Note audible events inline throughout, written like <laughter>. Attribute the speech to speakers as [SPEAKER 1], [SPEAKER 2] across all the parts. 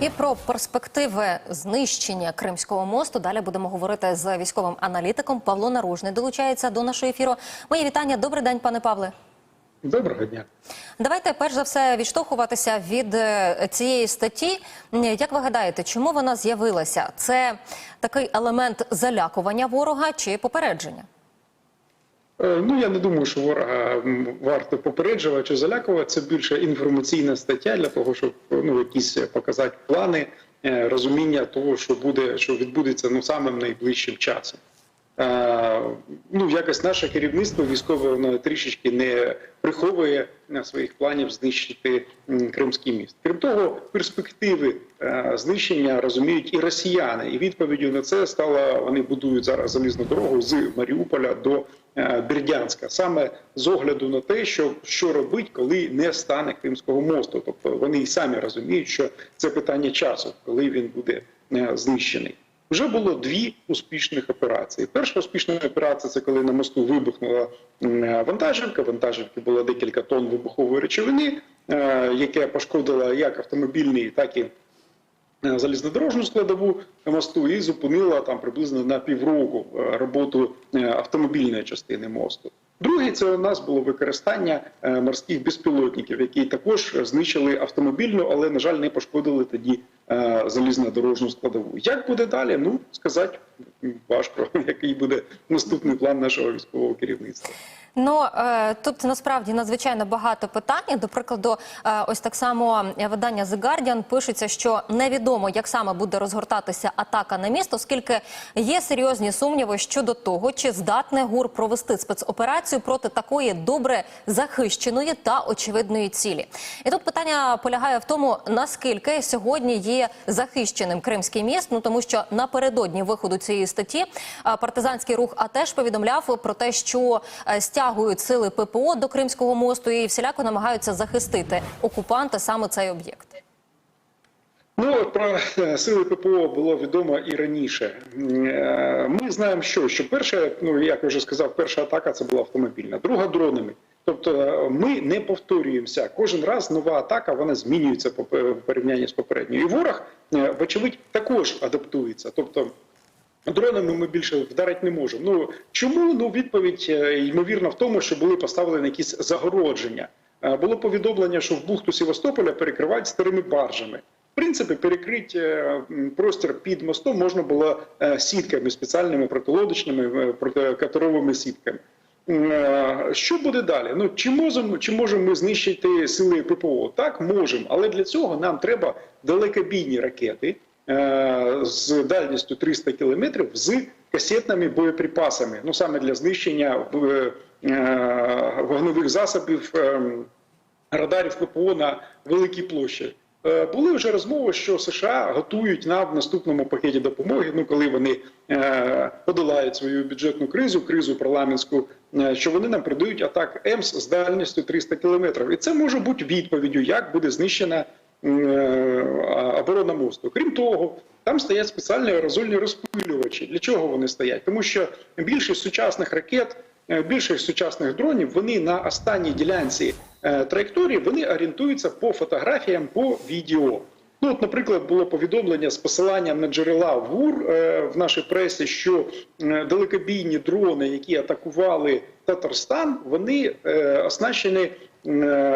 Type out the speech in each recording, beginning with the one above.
[SPEAKER 1] І про перспективи знищення Кримського мосту далі будемо говорити з військовим аналітиком. Павло Наружний долучається до нашого ефіру. Мої вітання. Добрий день, пане Павле.
[SPEAKER 2] Доброго дня.
[SPEAKER 1] Давайте перш за все відштовхуватися від е, цієї статті. Як ви гадаєте, чому вона з'явилася? Це такий елемент залякування ворога чи попередження?
[SPEAKER 2] Е, Ну я не думаю, що ворога варто попереджувати чи залякувати. Це більше інформаційна стаття для того, щоб ну якісь показати плани, е, розуміння того, що буде, що відбудеться ну самим найближчим часом. Ну, якось наше керівництво військове воно трішечки не приховує своїх планів знищити Кримський міст. Крім того, перспективи знищення розуміють і росіяни. І відповіддю на це стало вони будують зараз залізну дорогу з Маріуполя до Бердянська, саме з огляду на те, що, що робить, коли не стане Кримського мосту. Тобто вони і самі розуміють, що це питання часу, коли він буде знищений. Вже було дві успішних операції. Перша успішна операція це коли на мосту вибухнула вантажівка. Вантажівки було декілька тонн вибухової речовини, е, яке пошкодило як автомобільний, так і е, залізнодорожну складову мосту, і зупинила там приблизно на півроку е, роботу автомобільної частини мосту. Другий це у нас було використання морських безпілотників, які також знищили автомобільну, але на жаль не пошкодили тоді залізнодорожну складову. Як буде далі? Ну сказати важко, <laughs> який буде наступний план нашого військового керівництва.
[SPEAKER 1] Ну е, тут насправді надзвичайно багато питань. До прикладу, е, ось так само видання The Guardian пишеться, що невідомо, як саме буде розгортатися атака на місто, оскільки є серйозні сумніви щодо того, чи здатне ГУР провести спецоперацію проти такої добре захищеної та очевидної цілі. І тут питання полягає в тому, наскільки сьогодні є захищеним Кримський міст. Ну тому що напередодні виходу цієї статті партизанський рух АТЕШ повідомляв про те, що е, стягують сили ППО до Кримського мосту і всіляко намагаються захистити окупанти саме цей об'єкт.
[SPEAKER 2] Ну про е, сили ППО було відомо і раніше. Е, Ми знаємо, що що перша, ну як я вже сказав, перша атака це була автомобільна, друга дронами. Тобто ми не повторюємося. Кожен раз нова атака вона змінюється по порівнянні з попередньою. І ворог, вочевидь, також адаптується. Тобто Дронами ми більше вдарити не можемо. Ну чому? Ну відповідь е, ймовірно в тому, що були поставлені якісь загородження. Е, Було повідомлення, що в бухту Севастополя перекривають старими баржами. В принципі, перекрити е, простір під мостом можна було сітками спеціальними протилодочними протикатеровими сітками. Що буде далі? Ну чи можемо чи можемо ми знищити сили ППО? Так можемо, але для цього нам треба далекобійні ракети з дальністю 300 кілометрів з касетними боєприпасами. Ну саме для знищення е, е, вогневих засобів е, радарів ППО на великій площі. Е, Були вже розмови, що США готують нам в наступному пакеті допомоги. Ну коли вони е, подолають свою бюджетну кризу, кризу парламентську, е, що вони нам придають атак ЕМС з дальністю 300 кілометрів. І це може бути відповіддю, як буде знищена е, оборона мосту. Крім того, там стоять спеціальні аерозольні розпилювачі. Для чого вони стоять? Тому що більшість сучасних ракет. е, Більшість сучасних дронів вони на останній ділянці е, траєкторії вони орієнтуються по фотографіям, по відео. Ну, от, наприклад, було повідомлення з посиланням на джерела в ГУР е, в нашій пресі, що е, далекобійні дрони, які атакували Татарстан, вони е, оснащені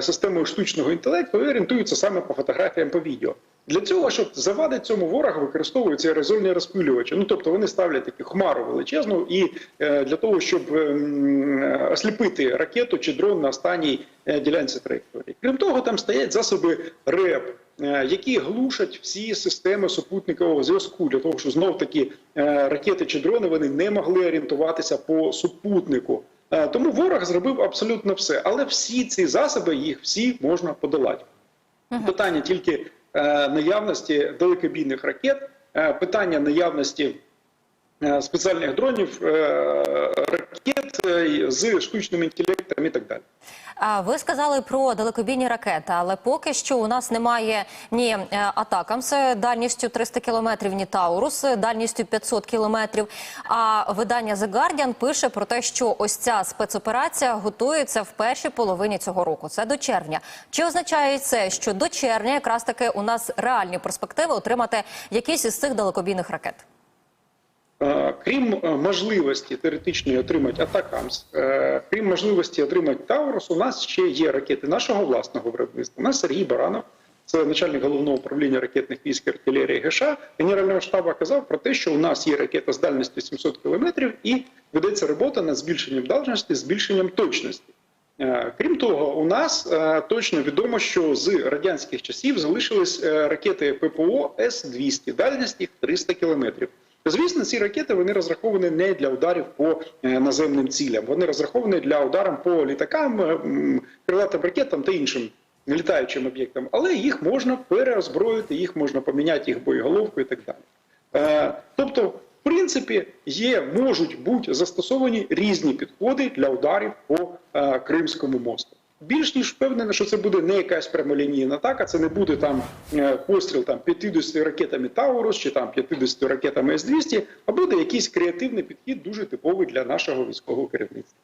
[SPEAKER 2] системою штучного інтелекту і орієнтуються саме по фотографіям по відео. Для цього, щоб завадити цьому ворогу, використовуються аерозольні розпилювачі. Ну тобто вони ставлять таку хмару величезну, і е, для того, щоб ем, осліпити ракету чи дрон на останній е, ділянці траєкторії. Крім того, там стоять засоби РЕП, е, які глушать всі системи супутникового зв'язку для того, щоб знов таки е, ракети чи дрони вони не могли орієнтуватися по супутнику. Е, Тому ворог зробив абсолютно все, але всі ці засоби їх всі можна подолати. Питання тільки е, наявності далекобійних ракет, е, питання наявності спеціальних дронів, е, ракет з штучним інтелектом і так далі.
[SPEAKER 1] Ви сказали про далекобійні ракети, але поки що у нас немає ні е, Атакамс дальністю 300 кілометрів, ні Таурус дальністю 500 кілометрів. А видання The Guardian пише про те, що ось ця спецоперація готується в першій половині цього року. Це до червня. Чи означає це, що до червня якраз таки у нас реальні перспективи отримати якісь із цих далекобійних ракет?
[SPEAKER 2] Е, Крім е, можливості теоретичної отримати Атакамс, е, крім можливості отримати Таурус, у нас ще є ракети нашого власного виробництва. У нас Сергій Баранов, це начальник головного управління ракетних військ і артилерії ГШ, Генерального штабу казав про те, що у нас є ракета з дальністю 700 кілометрів і ведеться робота над збільшенням дальності, збільшенням точності. Крім того, у нас точно відомо, що з радянських часів залишились ракети ППО С-200, дальність їх 300 кілометрів. Звісно, ці ракети вони розраховані не для ударів по е, наземним цілям. Вони розраховані для ударів по літакам, е, крилатим ракетам та іншим літаючим об'єктам. Але їх можна переозброїти, їх можна поміняти їх боєголовку і так далі. Е, Тобто, в принципі, є, можуть бути застосовані різні підходи для ударів по Кримському мосту. Більш ніж впевнений, що це буде не якась прямолінійна атака, це не буде там е, постріл там 50 ракетами Таурус чи там 50 ракетами С-200, а буде якийсь креативний підхід, дуже типовий для нашого військового керівництва.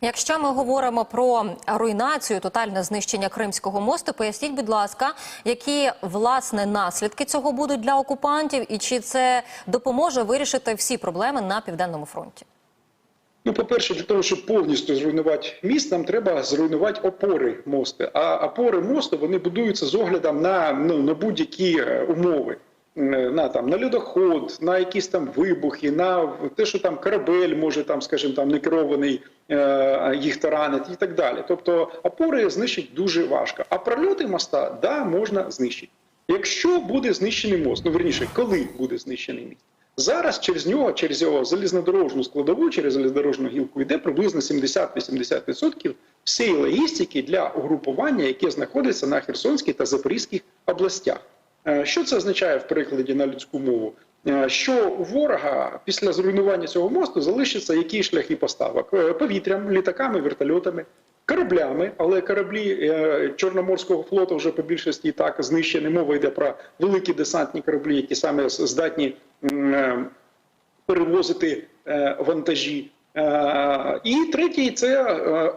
[SPEAKER 1] Якщо ми говоримо про руйнацію, тотальне знищення Кримського мосту, поясніть, будь ласка, які власне наслідки цього будуть для окупантів, і чи це допоможе вирішити всі проблеми на південному фронті?
[SPEAKER 2] Ну, по-перше, для того, щоб повністю зруйнувати міст, нам треба зруйнувати опори мосту. А опори мосту вони будуються з оглядом на, ну, на будь-які е, умови. Е, На там на льодоход, на якісь там вибухи, на те, що там корабель може там, скажімо, там не керований е, їх таранить і так далі. Тобто опори знищить дуже важко. А прольоти моста да можна знищити. Якщо буде знищений мост, ну верніше, коли буде знищений міст. Зараз через нього, через його залізнодорожну складову, через залізнодорожну гілку йде приблизно 70-80% всієї логістики для угрупування, яке знаходиться на Херсонській та Запорізьких областях. Е, Що це означає в перекладі на людську мову? Е, Що у ворога після зруйнування цього мосту залишаться які шляхи поставок Е, повітрям, літаками, вертольотами, кораблями, але кораблі е, Чорноморського флоту вже по більшості так знищені. Мова йде про великі десантні кораблі, які саме здатні е, перевозити е, вантажі. І третій це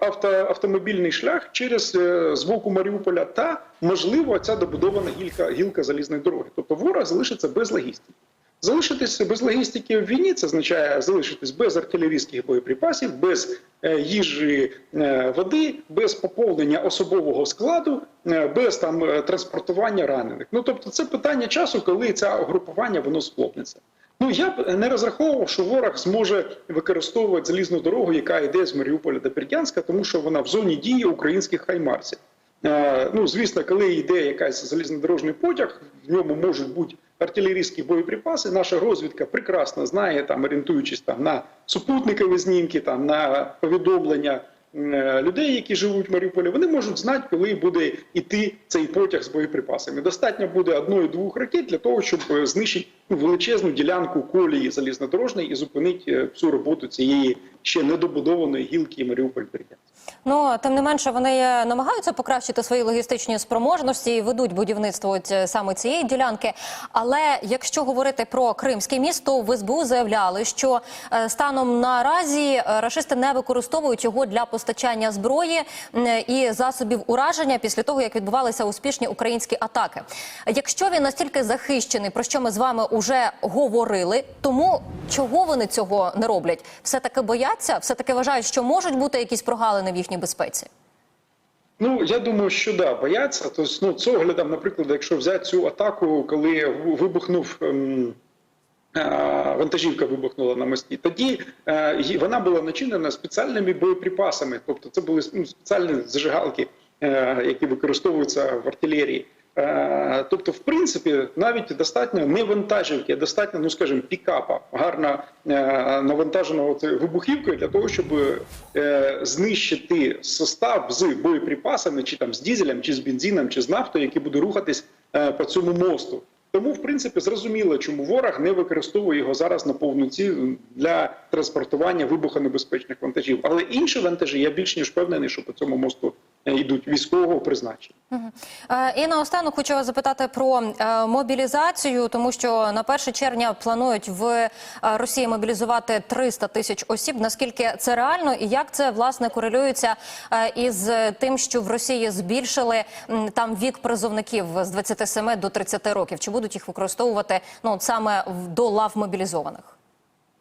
[SPEAKER 2] авто, автомобільний шлях через з Маріуполя та можливо ця добудована гілка гілка залізної дороги. Тобто ворог залишиться без логістики. Залишитися без логістики в війні це означає залишитись без артилерійських боєприпасів, без е, їжі е, води, без поповнення особового складу, е, без там транспортування ранених. Ну тобто, це питання часу, коли це угрупування воно схлопнеться. Ну я б не розраховував, що ворог зможе використовувати залізну дорогу, яка йде з Маріуполя до Бердянська, тому що вона в зоні дії українських хаймарсів. Е, Ну, звісно, коли йде якась залізнодорожний потяг, в ньому можуть бути артилерійські боєприпаси. Наша розвідка прекрасно знає, там орієнтуючись там на супутникові знімки, там на повідомлення е, людей, які живуть в Маріуполі. Вони можуть знати, коли буде йти цей потяг з боєприпасами. Достатньо буде одної-двох ракет для того, щоб е, знищити ну, величезну ділянку колії залізнодорожної і зупинити е, всю роботу цієї ще недобудованої гілки Маріуполь-Бердянськ.
[SPEAKER 1] Ну тим не менше, вони е, намагаються покращити свої логістичні спроможності і ведуть будівництво е, саме цієї ділянки. Але якщо говорити про Кримське місто, в СБУ заявляли, що е, станом наразі рашисти не використовують його для постачання зброї і засобів ураження після того, як відбувалися успішні українські атаки. Якщо він настільки захищений, про що ми з вами вже говорили, тому чого вони цього не роблять? Все таки бояться, все таки вважають, що можуть бути якісь прогалини в їхній безпеці.
[SPEAKER 2] Ну я думаю, що да, бояться. Тобто, ну, з оглядом, наприклад, якщо взяти цю атаку, коли вибухнув. Ем... е, Вантажівка вибухнула на мості. Тоді е, вона була начинена спеціальними боєприпасами, тобто це були ну, спеціальні зажигалки, е, які використовуються в артилерії. Е, Тобто, в принципі, навіть достатньо не вантажівки, а достатньо, ну скажімо, пікапа, гарно е, навантаженого вибухівкою для того, щоб е, знищити состав з боєприпасами, чи там з дізелем, чи з бензином, чи з нафтою, які буде рухатись по цьому мосту. Тому, в принципі, зрозуміло, чому ворог не використовує його зараз на повну ці для транспортування вибухонебезпечних вантажів. Але інші вантажі я більш ніж впевнений, що по цьому мосту йдуть військового призначення.
[SPEAKER 1] Е, І наостанок хочу вас запитати про е, мобілізацію, тому що на 1 червня планують в е, Росії мобілізувати 300 тисяч осіб. Наскільки це реально, і як це власне корелюється е, із тим, що в Росії збільшили там вік призовників з 27 до 30 років? Чи будуть їх використовувати ну саме до лав мобілізованих?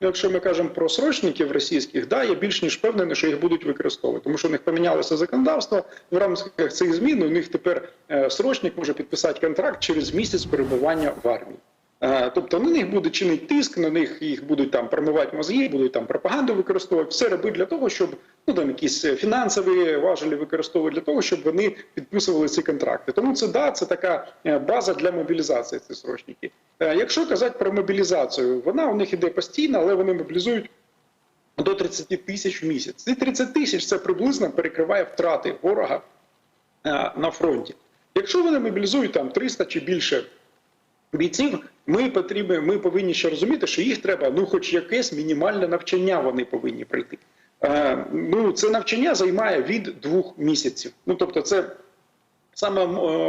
[SPEAKER 2] Якщо ми кажемо про срочників російських, да, я більш ніж впевнений, що їх будуть використовувати, тому що у них помінялося законодавство в рамках цих змін. У них тепер е, срочник може підписати контракт через місяць перебування в армії. Е, Тобто на них буде чинити тиск, на них їх будуть там промивати мозги, будуть там пропаганду використовувати. Все робить для того, щоб ну там якісь фінансові важелі використовувати для того, щоб вони підписували ці контракти. Тому це да, це така е, база для мобілізації. Ці срочники. Е, Якщо казати про мобілізацію, вона у них іде постійно, але вони мобілізують до 30 тисяч в місяць. Ці 30 тисяч це приблизно перекриває втрати ворога е, на фронті. Якщо вони мобілізують там 300 чи більше бійців, ми потрібні, ми повинні ще розуміти, що їх треба, ну, хоч якесь мінімальне навчання вони повинні пройти. Е, ну, це навчання займає від двох місяців. Ну, тобто, це саме е,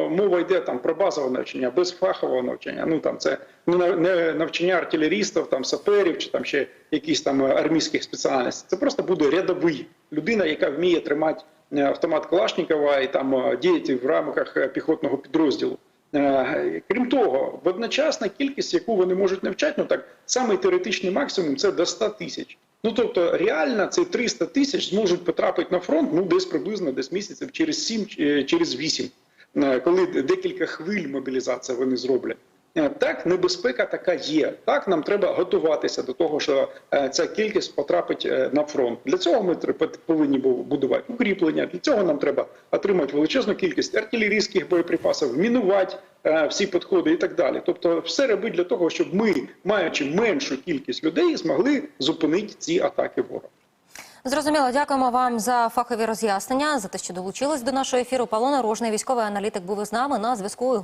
[SPEAKER 2] мова йде там про базове навчання, без фахового навчання. Ну там це не не навчання артилерістів, там саперів чи там ще якісь там армійських спеціальностей. Це просто буде рядовий людина, яка вміє тримати е, автомат Калашникова і там е, діяти в рамках піхотного підрозділу. Е, Крім того, одночасна кількість, яку вони можуть навчати, ну так самий теоретичний максимум це до 100 тисяч. Ну тобто, реально ці 300 тисяч зможуть потрапити на фронт ну десь приблизно десь місяців через 7, е, через 8, е, коли декілька хвиль мобілізації вони зроблять. Е, Так, небезпека така є. Так, нам треба готуватися до того, що е, ця кількість потрапить е, на фронт. Для цього ми повинні будувати укріплення. Для цього нам треба отримати величезну кількість артилерійських боєприпасів, мінувати всі підходи і так далі. Тобто, все робить для того, щоб ми, маючи меншу кількість людей, змогли зупинити ці атаки ворога.
[SPEAKER 1] Зрозуміло, дякуємо вам за фахові роз'яснення, за те, що долучились до нашого ефіру. Павло Нарожний, військовий аналітик, був із нами на зв'язку.